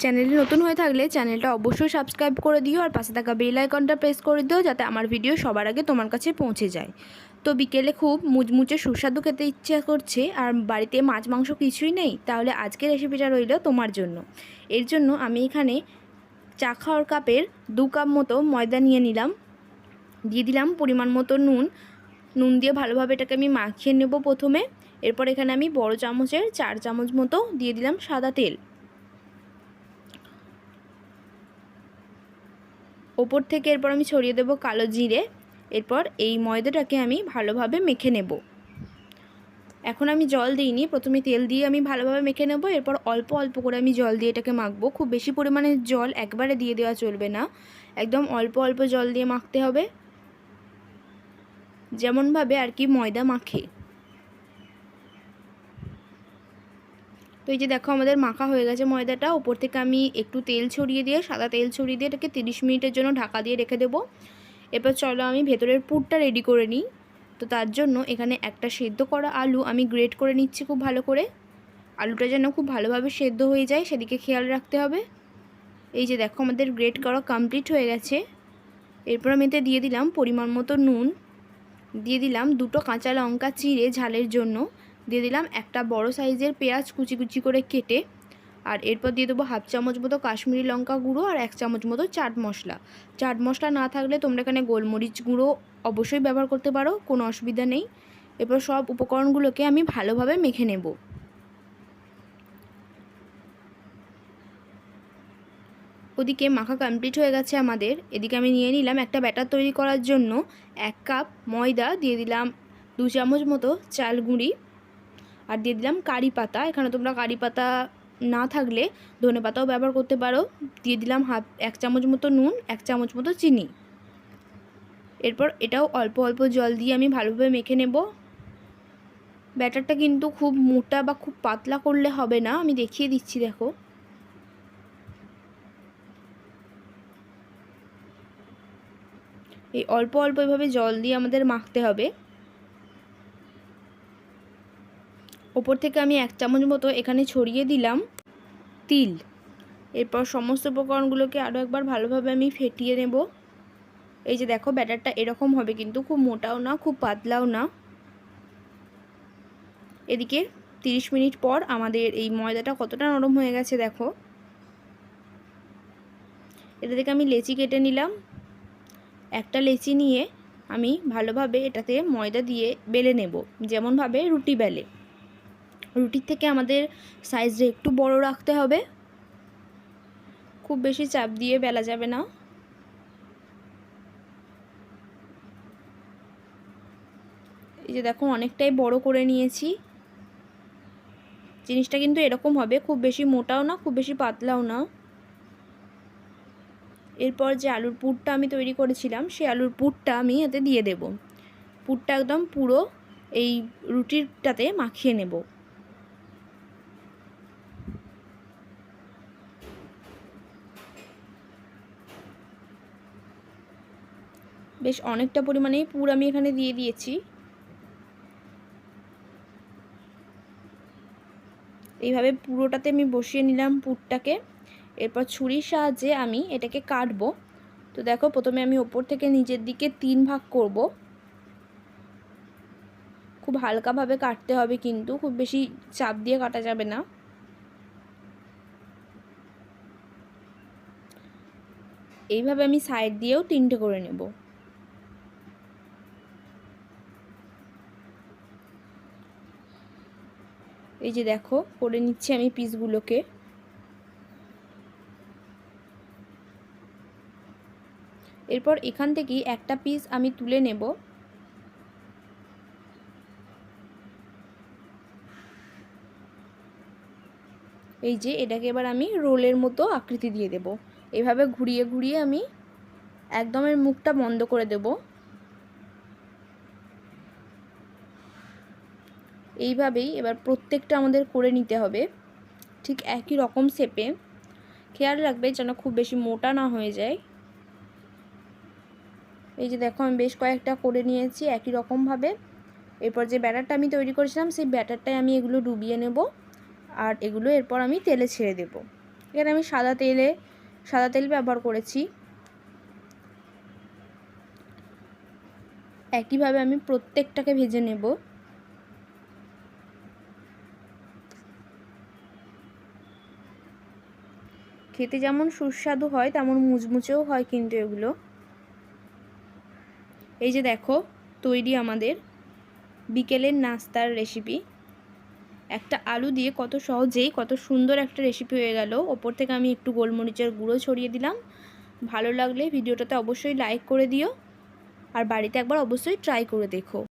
চ্যানেলে নতুন হয়ে থাকলে চ্যানেলটা অবশ্যই সাবস্ক্রাইব করে দিও আর পাশে থাকা বেল আইকনটা প্রেস করে দিও যাতে আমার ভিডিও সবার আগে তোমার কাছে পৌঁছে যায়। তো বিকেলে খুব মুচমুচে সুস্বাদু খেতে ইচ্ছা করছে আর বাড়িতে মাছ, মাংস কিছুই নেই, তাহলে আজকের রেসিপিটা রইল তোমার জন্য। এর জন্য আমি এখানে চা খাওয়ার কাপের দু কাপ মতো ময়দা নিয়ে নিলাম। দিয়ে দিলাম পরিমাণ মতো নুন। নুন দিয়ে ভালোভাবে এটাকে আমি মাখিয়ে নেব প্রথমে। এরপর এখানে আমি বড় চামচের চার চামচ মতো দিয়ে দিলাম সাদা তেল। ওপর থেকে এরপর আমি ছড়িয়ে দেব কালো জিরে। এরপর এই ময়দাটাকে আমি ভালোভাবে মেখে নেব। এখন আমি জল দিইনি। প্রথমে তেল দিয়ে আমি ভালোভাবে মেখে নেব। এরপর অল্প অল্প করে আমি জল দিয়ে এটাকে মাখবো। খুব বেশি পরিমাণে জল একবারে দিয়ে দেওয়া চলবে না। একদম অল্প অল্প জল দিয়ে মাখতে হবে। যেমনভাবে আর কি ময়দা মাখে। তো এই যে দেখো আমাদের মাখা হয়ে গেছে ময়দাটা। ওপর থেকে আমি একটু তেল ছড়িয়ে দিয়ে, সাদা তেল ছড়িয়ে দিয়ে এটাকে তিরিশ মিনিটের জন্য ঢাকা দিয়ে রেখে দেবো। এরপর চলো আমি ভেতরের পুরটা রেডি করে নিই। তো তার জন্য এখানে একটা সেদ্ধ করা আলু আমি গ্রেট করে নিচ্ছি খুব ভালো করে। আলুটা যেন খুব ভালোভাবে সেদ্ধ হয়ে যায়, সেদিকে খেয়াল রাখতে হবে। এই যে দেখো আমাদের গ্রেট করা কমপ্লিট হয়ে গেছে। এরপর আমি এতে দিয়ে দিলাম পরিমাণ মতো নুন। দিয়ে দিলাম দুটো কাঁচা লঙ্কা চিড়ে ঝালের জন্য। দিয়ে দিলাম একটা বড় সাইজের পেঁয়াজ কুচি কুচি করে কেটে, আর এরপর দিয়ে দেবো হাফ চামচ মতো কাশ্মীরি লঙ্কা গুঁড়ো আর এক চামচ মতো চাট মশলা। চাট মশলা না থাকলে তোমরা এখানে গোলমরিচ গুঁড়ো অবশ্যই ব্যবহার করতে পারো, কোনো অসুবিধা নেই। এরপর সব উপকরণগুলোকে আমি ভালোভাবে মেখে নেব। ওদিকে মাখা কমপ্লিট হয়ে গেছে আমাদের। এদিকে আমি নিয়ে নিলাম একটা ব্যাটার তৈরি করার জন্য এক কাপ ময়দা, দিয়ে দিলাম দু চামচ মতো চাল গুঁড়ি। আর দিয়ে দিলাম কারি পাতা। এখানে তোমরা কারি পাতা না থাকলে ধনে পাতাও ব্যবহার করতে পারো। দিয়ে দিলাম হাফ, এক চামচ মতো নুন, এক চামচ মতো চিনি। এরপর এটাও অল্প অল্প জল দিয়ে আমি ভালোভাবে মেখে নেব। ব্যাটারটা কিন্তু খুব মোটা বা খুব পাতলা করলে হবে না। আমি দেখিয়ে দিচ্ছি, দেখো। এই অল্প অল্প এভাবে জল দিয়ে আমাদের মাখতে হবে। ওপর থেকে আমি এক চামচ মতো এখানে ছড়িয়ে দিলাম তিল। এরপর সমস্ত উপকরণগুলোকে আরও একবার ভালোভাবে আমি ফেটিয়ে নেব। এই যে দেখো, ব্যাটারটা এরকম হবে কিন্তু খুব মোটাও না, খুব পাতলাও না। এদিকে 30 মিনিট পর আমাদের এই ময়দাটা কতটা নরম হয়ে গেছে দেখো। এটা থেকে আমি লেচি কেটে নিলাম। একটা লেচি নিয়ে আমি ভালোভাবে এটাতে ময়দা দিয়ে বেলে নেব, যেমনভাবে রুটি বেলে। রুটির থেকে আমাদের সাইজটা একটু বড় রাখতে হবে। খুব বেশি চাপ দিয়ে বেলা যাবে না। এই যে দেখো, অনেকটাই বড় করে নিয়েছি। জিনিসটা কিন্তু এরকম হবে, খুব বেশি মোটাও না, খুব বেশি পাতলাও না। এরপর যে আলুর পুরটা আমি তৈরি করেছিলাম, সেই আলুর পুরটা আমি এতে দিয়ে দেব। পুরটা একদম পুরো এই রুটিরটাতে মাখিয়ে নেব। বেশ অনেকটা পরিমাণেই পুর আমি এখানে দিয়ে দিয়েছি। এইভাবে পুরোটাতে আমি বসিয়ে নিলাম পুরটাকে। এরপর ছুরির সাহায্যে আমি এটাকে কাটবো। তো দেখো, প্রথমে আমি ওপর থেকে নিচের দিকে তিন ভাগ করব। খুব হালকাভাবে কাটতে হবে কিন্তু, খুব বেশি চাপ দিয়ে কাটা যাবে না। এইভাবে আমি সাইড দিয়েও তিনটে করে নেব। এই যে দেখো, করে নিচ্ছি আমি পিসগুলোকে। এরপর এখান থেকেই একটা পিস আমি তুলে নেব। এই যে এটাকে এবার আমি রোলের মতো আকৃতি দিয়ে দেব। এভাবে ঘুরিয়ে ঘুরিয়ে আমি একদমের মুখটা বন্ধ করে দেব। এইভাবেই এবার প্রত্যেকটা আমাদের করে নিতে হবে। ঠিক একই রকম শেপে। খেয়াল রাখবে যেন খুব বেশি মোটা না হয়ে যায়। এই যে দেখো, আমি বেশ কয়েকটা করে নিয়েছি একই রকমভাবে। এরপর যে ব্যাটারটা আমি তৈরি করেছিলাম, সেই ব্যাটারটাই আমি এগুলো ডুবিয়ে নেব আর এগুলো এরপর আমি তেলে ছেড়ে দেব। এখানে আমি সাদা তেলে, সাদা তেল ব্যবহার করেছি। একইভাবে আমি প্রত্যেকটাকে ভেজে নেব। খেতে যেমন সুস্বাদু হয়, তেমন মুচমুচেও হয় কিন্তু এগুলো। এই যে দেখো, তৈরি আমাদের বিকেলের নাস্তার রেসিপি একটা আলু দিয়ে কত সহজেই কত সুন্দর একটা রেসিপি হয়ে গেল। ওপর থেকে আমি একটু গোলমরিচের গুঁড়ো ছড়িয়ে দিলাম। ভালো লাগলে ভিডিওটাতে অবশ্যই লাইক করে দিও। আর বাড়িতে একবার অবশ্যই ট্রাই করে দেখো।